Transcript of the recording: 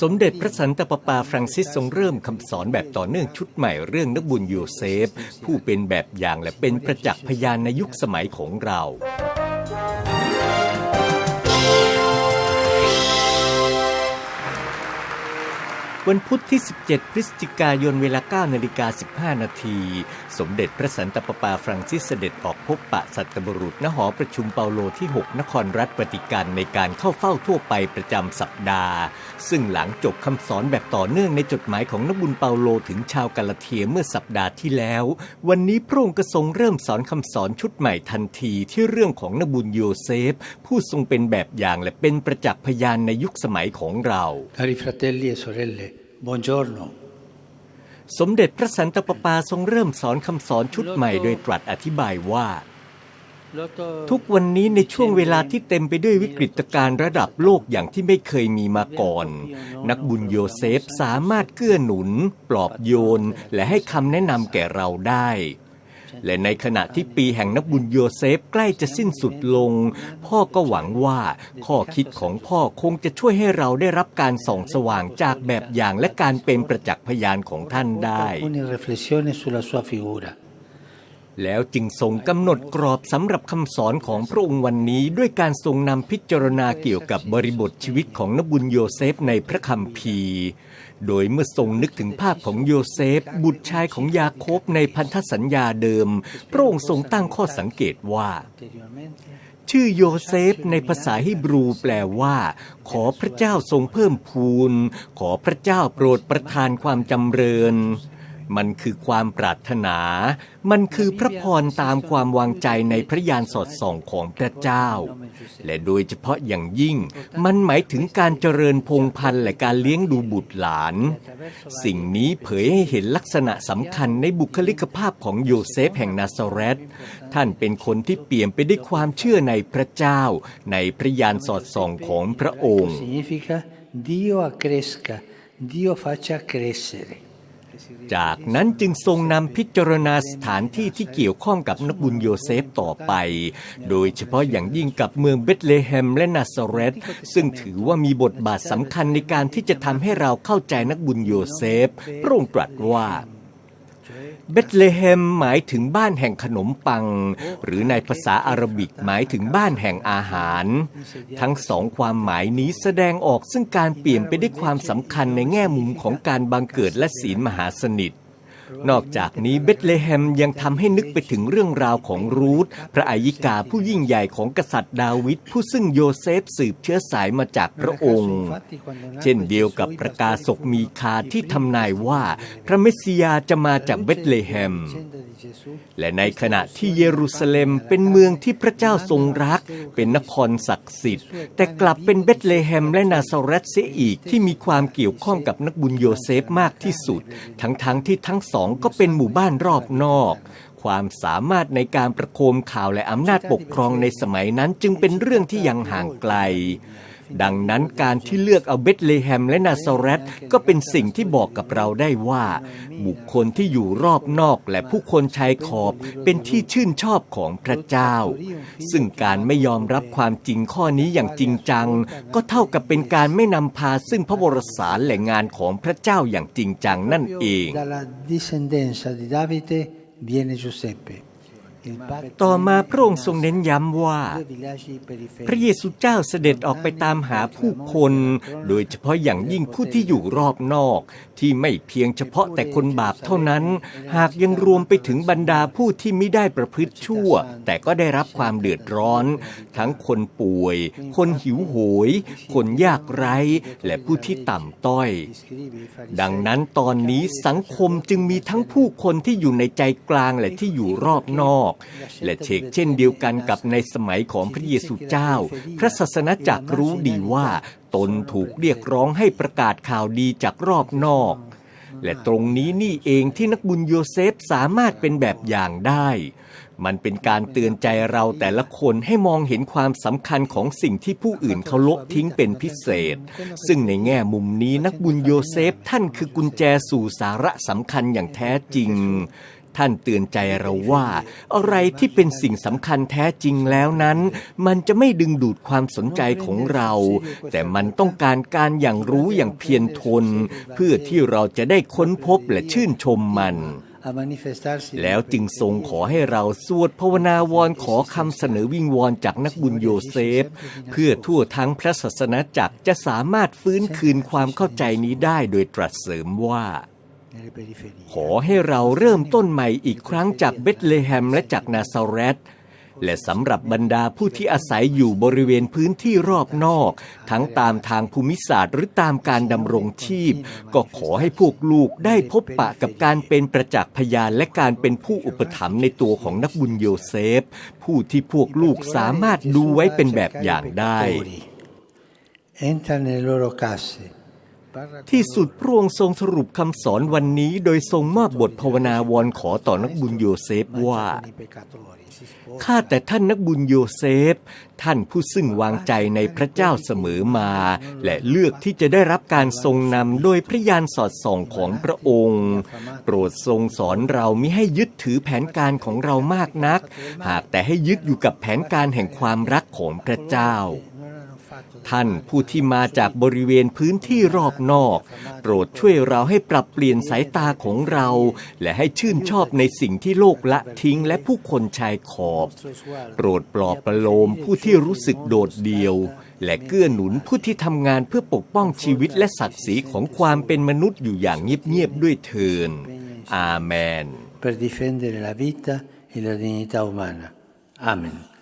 สมเด็จพระสันตะปาปาฟรังซิสทรงเริ่มคำสอนแบบต่อเนื่องชุดใหม่เรื่องนักบุญโยเซฟ ผู้เป็นแบบอย่างและเป็นประจักษ์พยานในยุคสมัยของเรา วันพุธที่ 17 พฤศจิกายนเวลา9นาฬิกา15 นาที สมเด็จพระสันตะปาปาฟรังซิสเสด็จออกพบปะสัตบุรุษณหอประชุมเปาโลที่ 6 นครรัฐวาติกันในการเข้าเฝ้าทั่วไปประจำสัปดาห์ ซึ่งหลังจบคำสอนแบบต่อเนื่องในจดหมายของนบุญเปาโลถึงชาวกาลาเทียเมื่อสัปดาห์ที่แล้ว วันนี้พระองค์ก็ทรงเริ่มสอนคำสอนชุดใหม่ทันทีที่เรื่องของนบุญโยเซฟ ผู้ทรงเป็นแบบอย่างและเป็นประจักษ์พยานในยุคสมัยของเรา Cari fratelli e sorelle, buongiorno. สมเด็จพระสันตะปาปาทรงเริ่มสอนคำสอนชุดใหม่โดยตรัสอธิบายว่า ทุกวันนี้ในช่วงเวลาที่เต็มไปด้วยวิกฤตการณ์ระดับโลกอย่างที่ไม่เคยมีมาก่อน นักบุญโยเซฟสามารถเกื้อหนุน ปลอบโยน และให้คำแนะนำแก่เราได้ และในขณะที่ปีแห่งนักบุญโยเซฟใกล้จะสิ้นสุดลง พ่อก็หวังว่าข้อคิดของพ่อคงจะช่วยให้เราได้รับการส่องสว่างจากแบบอย่างและการเป็นประจักษ์พยานของท่านได้ แล้วจึงทรงกำหนดกรอบสำหรับคำสอนของพระองค์วันนี้ด้วยการทรงนำพิจารณาเกี่ยวกับบริบทชีวิตของนบุญโยเซฟในพระคัมภีร์ โดยเมื่อทรงนึกถึงภาพของโยเซฟ บุตรชายของยาโคบในพันธสัญญาเดิม พระองค์ทรงตั้งข้อสังเกตว่า ชื่อโยเซฟในภาษาฮิบรูแปลว่า ขอพระเจ้าทรงเพิ่มพูน ขอพระเจ้าโปรดประทานความจำเริญ มันคือความปรารถนา มันคือพระพรตามความวางใจในพระญาณสอดส่องของพระเจ้า และโดยเฉพาะอย่างยิ่ง มันหมายถึงการเจริญพงพันธุ์และการเลี้ยงดูบุตรหลาน สิ่งนี้เผยให้เห็นลักษณะสำคัญในบุคลิกภาพของโยเซฟแห่งนาซาเรตท่านเป็นคนที่เปี่ยมไปด้วยความเชื่อในพระเจ้า ในพระญาณสอดส่องของพระองค์ Dio accresca, Dio faccia crescere. จากนั้นจึงทรงนำพิจารณาสถานที่ที่เกี่ยวข้องกับนักบุญโยเซฟต่อไป โดยเฉพาะอย่างยิ่งกับเมืองเบธเลเฮมและนาซาเรตซึ่งถือว่ามีบทบาทสำคัญในการที่จะทำให้เราเข้าใจนักบุญโยเซฟพระองค์ตรัสว่า เบธเลเฮมหมายถึงบ้านแห่งขนมปัง หรือในภาษาอาหรับิกหมายถึงบ้านแห่งอาหาร ทั้งสองความหมายนี้แสดงออกซึ่งการเปลี่ยนไปได้วยความสำคัญในแง่มุมของการบังเกิดและศีลมหาสนิท นอกจากนี้เบธเลเฮมยังทำให้นึกไปถึงเรื่องราวของรูธพระอายิกาผู้ยิ่งใหญ่ของกษัตริย์ดาวิดผู้ซึ่งโยเซฟสืบเชื้อสายมาจากพระองค์ เช่นเดียวกับประกาศกมีคาที่ทำนายว่าพระเมสสิยาจะมาจากเบธเลเฮม และในขณะที่เยรูซาเล็มเป็นเมืองที่พระเจ้าทรงรัก เป็นนครศักดิ์สิทธิ์ แต่กลับเป็นเบธเลเฮมและนาซาเรตเสียอีกที่มีความเกี่ยวข้องกับนักบุญโยเซฟมากที่สุด ทั้งๆทที่ทั้งสองก็เป็นหมู่บ้านรอบนอก ความสามารถในการประโคมข่าวและอำนาจปกครองในสมัยนั้นจึงเป็นเรื่องที่ยังห่างไกล ดังนั้นการที่เลือกเอาเบธเลเฮมและนาซาเรตก็เป็นสิ่งที่บอกกับเราได้ว่า บุคคลที่อยู่รอบนอกและผู้คนชายขอบเป็นที่ชื่นชอบของพระเจ้า ซึ่งการไม่ยอมรับความจริงข้อนี้อย่างจริงจัง ก็เท่ากับเป็นการไม่นำพาซึ่งพระวรสารและงานของพระเจ้าอย่างจริงจังนั่นเอง viene Giuseppe. Il patto ต่อมาพระองค์ทรงเน้นย้ำว่า due villaggi periferici พระเยซูเจ้าเสด็จออกไปตามหาผู้คน โดยเฉพาะอย่างยิ่งผู้ที่อยู่รอบนอก ที่ไม่เพียงเฉพาะแต่คนบาปเท่านั้น หากยังรวมไปถึงบรรดาผู้ที่ไม่ได้ประพฤติชั่ว แต่ก็ได้รับความเดือดร้อน ทั้งคนป่วย คนหิวโหย คนยากไร้ และผู้ที่ต่ำต้อย scribi, i ดังนั้นตอนนี้สังคมจึงมีทั้งผู้คนที่อยู่ในใจกลางและที่อยู่รอบนอกและเชกเช่นเดียวกันกับในสมัยของพระเยซูเจ้า พระศาสนาจักรรู้ดีว่าตนถูกเรียกร้องให้ประกาศข่าวดีจากรอบนอก และตรงนี้นี่เองที่นักบุญโยเซฟสามารถเป็นแบบอย่างได้ มันเป็นการเตือนใจเราแต่ละคนให้มองเห็นความสำคัญของสิ่งที่ผู้อื่นเขาละทิ้งเป็นพิเศษ ซึ่งในแง่มุมนี้นักบุญโยเซฟท่านคือกุญแจสู่สาระสำคัญอย่างแท้จริง ท่านเตือนใจเราว่า อะไรที่เป็นสิ่งสำคัญแท้จริงแล้วนั้น มันจะไม่ดึงดูดความสนใจของเรา แต่มันต้องการการอย่างรู้อย่างเพียรทน เพื่อที่เราจะได้ค้นพบและชื่นชมมันแล้วจึงทรงขอให้เราสวดภาวนาวอนขอคำเสนอวิงวอนจากนักบุญโยเซฟ เพื่อทั่วทั้งพระศาสนาจักรจะสามารถฟื้นคืนความเข้าใจนี้ได้โดยตรัสเสริมว่า ขอให้เราเริ่มต้นใหม่อีกครั้งจากเบธเลเฮมและจากนาซาเรตและสำหรับบรรดาผู้ที่อาศัยอยู่บริเวณพื้นที่รอบนอก ทั้งตามทางภูมิศาสตร์หรือตามการดำรงชีพ ก็ขอให้พวกลูกได้พบปะกับการเป็นประจักษ์พยานและการเป็นผู้อุปถัมภ์ในตัวของนักบุญโยเซฟ ผู้ที่พวกลูกสามารถดูไว้เป็นแบบอย่างได้ Entra nelle loro casse. ที่สุดพระองค์ทรงสรุปคำสอนวันนี้ โดยทรงมอบบทภาวนาวอนขอต่อนักบุญโยเซฟว่าข้าแต่ท่านนักบุญโยเซฟ ท่านผู้ซึ่งวางใจในพระเจ้าเสมอมา และเลือกที่จะได้รับการทรงนำโดยพระยานสอดส่องของพระองค์ โปรดทรงสอนเรามิให้ยึดถือแผนการของเรามากนัก หากแต่ให้ยึดอยู่กับแผนการแห่งความรักของพระเจ้า ท่านผู้ที่มาจากบริเวณพื้นที่รอบนอก โปรดช่วยเราให้ปรับเปลี่ยนสายตาของเรา และให้ชื่นชอบในสิ่งที่โลกละทิ้งและผู้คนชายขอบ โปรดปลอบประโลมผู้ที่รู้สึกโดดเดี่ยว และเกื้อหนุนผู้ที่ทำงานเพื่อปกป้องชีวิตและศักดิ์ศรีของความเป็นมนุษย์อยู่อย่างเงียบๆด้วยเทินอาเมน per difendere la vita e la dignità umana. Amen.